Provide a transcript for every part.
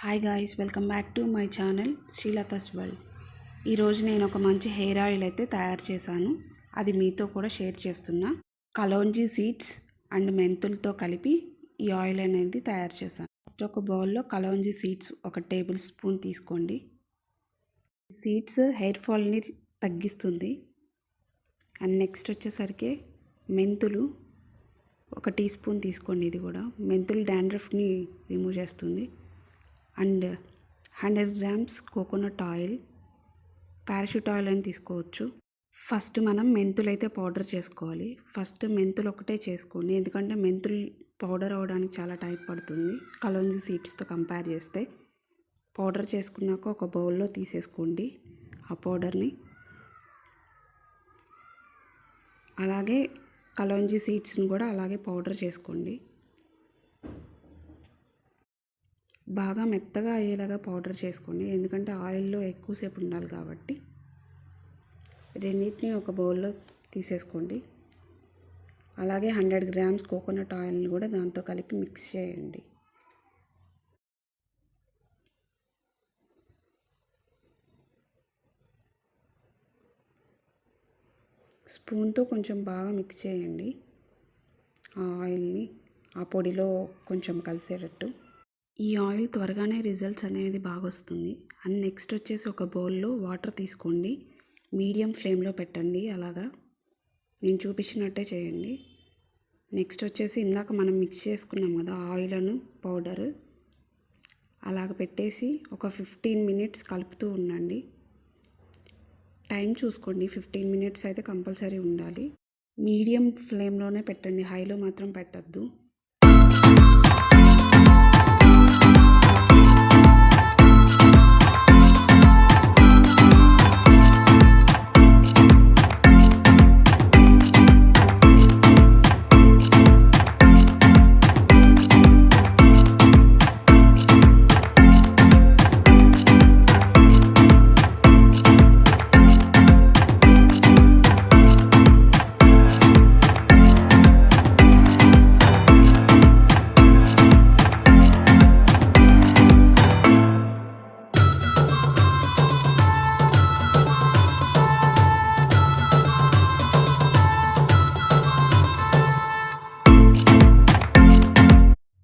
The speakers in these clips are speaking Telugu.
Hi guys welcome back to my channel Srilatha's world ఈరోజు నేను ఒక మంచి హెయిర్ ఆయిల్ అయితే తయారు చేశాను. అది మీతో కూడా షేర్ చేస్తున్నా. కలోంజీ సీడ్స్ అండ్ మెంతులతో కలిపి ఈ ఆయిల్ అనేది తయారు చేశాను. ఫస్ట్ ఒక బౌల్లో కలోంజీ సీడ్స్ ఒక టేబుల్ స్పూన్ తీసుకోండి. సీడ్స్ హెయిర్ ఫాల్ని తగ్గిస్తుంది. అండ్ నెక్స్ట్ వచ్చేసరికి మెంతులు ఒక టీ స్పూన్ తీసుకోండి. ఇది కూడా మెంతులు డాండ్రఫ్ని రిమూవ్ చేస్తుంది. And hundred grams coconut oil Parachute oil అని తీసుకోవచ్చు. ఫస్ట్ మనం మెంతులు అయితే పౌడర్ చేసుకోవాలి. ఫస్ట్ మెంతులు ఒకటే చేసుకోండి. ఎందుకంటే మెంతులు పౌడర్ అవ్వడానికి చాలా టైం పడుతుంది. కలోంజీ సీడ్స్తో కంపేర్ చేస్తే పౌడర్ చేసుకున్నాక ఒక బౌల్లో తీసేసుకోండి ఆ పౌడర్ని. అలాగే కలోంజీ సీడ్స్ని కూడా అలాగే పౌడర్ చేసుకోండి. బాగా మెత్తగా అయ్యేలాగా పౌడర్ చేసుకోండి. ఎందుకంటే ఆయిల్లో ఎక్కువసేపు ఉండాలి కాబట్టి. రెండింటిని ఒక బౌల్లో తీసేసుకోండి. అలాగే హండ్రెడ్ గ్రామ్స్ కోకోనట్ ఆయిల్ని కూడా దాంతో కలిపి మిక్స్ చేయండి. స్పూన్తో కొంచెం బాగా మిక్స్ చేయండి. ఆ ఆయిల్ని ఆ పొడిలో కొంచెం కలిసేటట్టు. ఈ ఆయిల్ త్వరగానే రిజల్ట్స్ అనేది బాగా వస్తుంది అండ్ నెక్స్ట్ వచ్చేసి ఒక బౌల్లో వాటర్ తీసుకోండి. మీడియం ఫ్లేమ్లో పెట్టండి అలాగా. నేను చూపించినట్టే చేయండి. నెక్స్ట్ వచ్చేసి ఇందాక మనం మిక్స్ చేసుకున్నాం కదా ఆయిల్ను పౌడర్. అలాగ పెట్టేసి ఒక ఫిఫ్టీన్ మినిట్స్ కలుపుతూ ఉండండి. టైం చూసుకోండి. ఫిఫ్టీన్ మినిట్స్ అయితే కంపల్సరీ ఉండాలి. మీడియం ఫ్లేమ్లోనే పెట్టండి. హైలో మాత్రం పెట్టద్దు.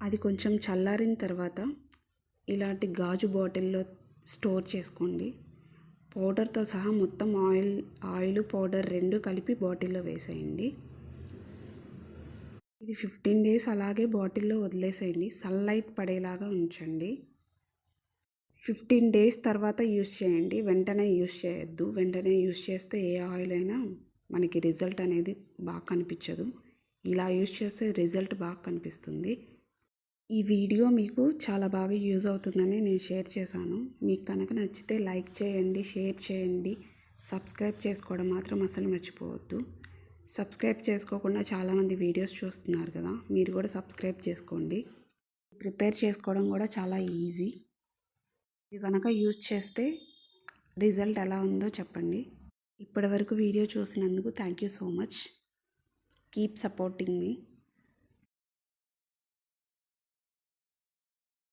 అది కొంచెం చల్లారిన తర్వాత ఇలాంటి గాజు బాటిల్లో స్టోర్ చేసుకోండి. పౌడర్తో సహా మొత్తం ఆయిల్ ఆయిల్ పౌడర్ రెండు కలిపి బాటిల్లో వేసేయండి. ఇది ఫిఫ్టీన్ డేస్ అలాగే బాటిల్లో వదిలేసేయండి. సన్లైట్ పడేలాగా ఉంచండి. ఫిఫ్టీన్ డేస్ తర్వాత యూస్ చేయండి. వెంటనే యూస్ చేయొద్దు. వెంటనే యూస్ చేస్తే ఏ ఆయిల్ అయినా మనకి రిజల్ట్ అనేది బాగా కనిపించదు. ఇలా యూస్ చేస్తే రిజల్ట్ బాగా కనిపిస్తుంది. ఈ వీడియో మీకు చాలా బాగా యూజ్ అవుతుందని నేను షేర్ చేశాను. మీకు కనుక నచ్చితే లైక్ చేయండి షేర్ చేయండి. సబ్స్క్రైబ్ చేసుకోవడం మాత్రం అసలు మర్చిపోవద్దు. సబ్స్క్రైబ్ చేసుకోకుండా చాలామంది వీడియోస్ చూస్తున్నారు కదా మీరు కూడా సబ్స్క్రైబ్ చేసుకోండి. ప్రిపేర్ చేసుకోవడం కూడా చాలా ఈజీ. ఇది కనుక యూజ్ చేస్తే రిజల్ట్ ఎలా ఉందో చెప్పండి. ఇప్పటివరకు వీడియో చూసినందుకు thank you so much. Keep supporting me.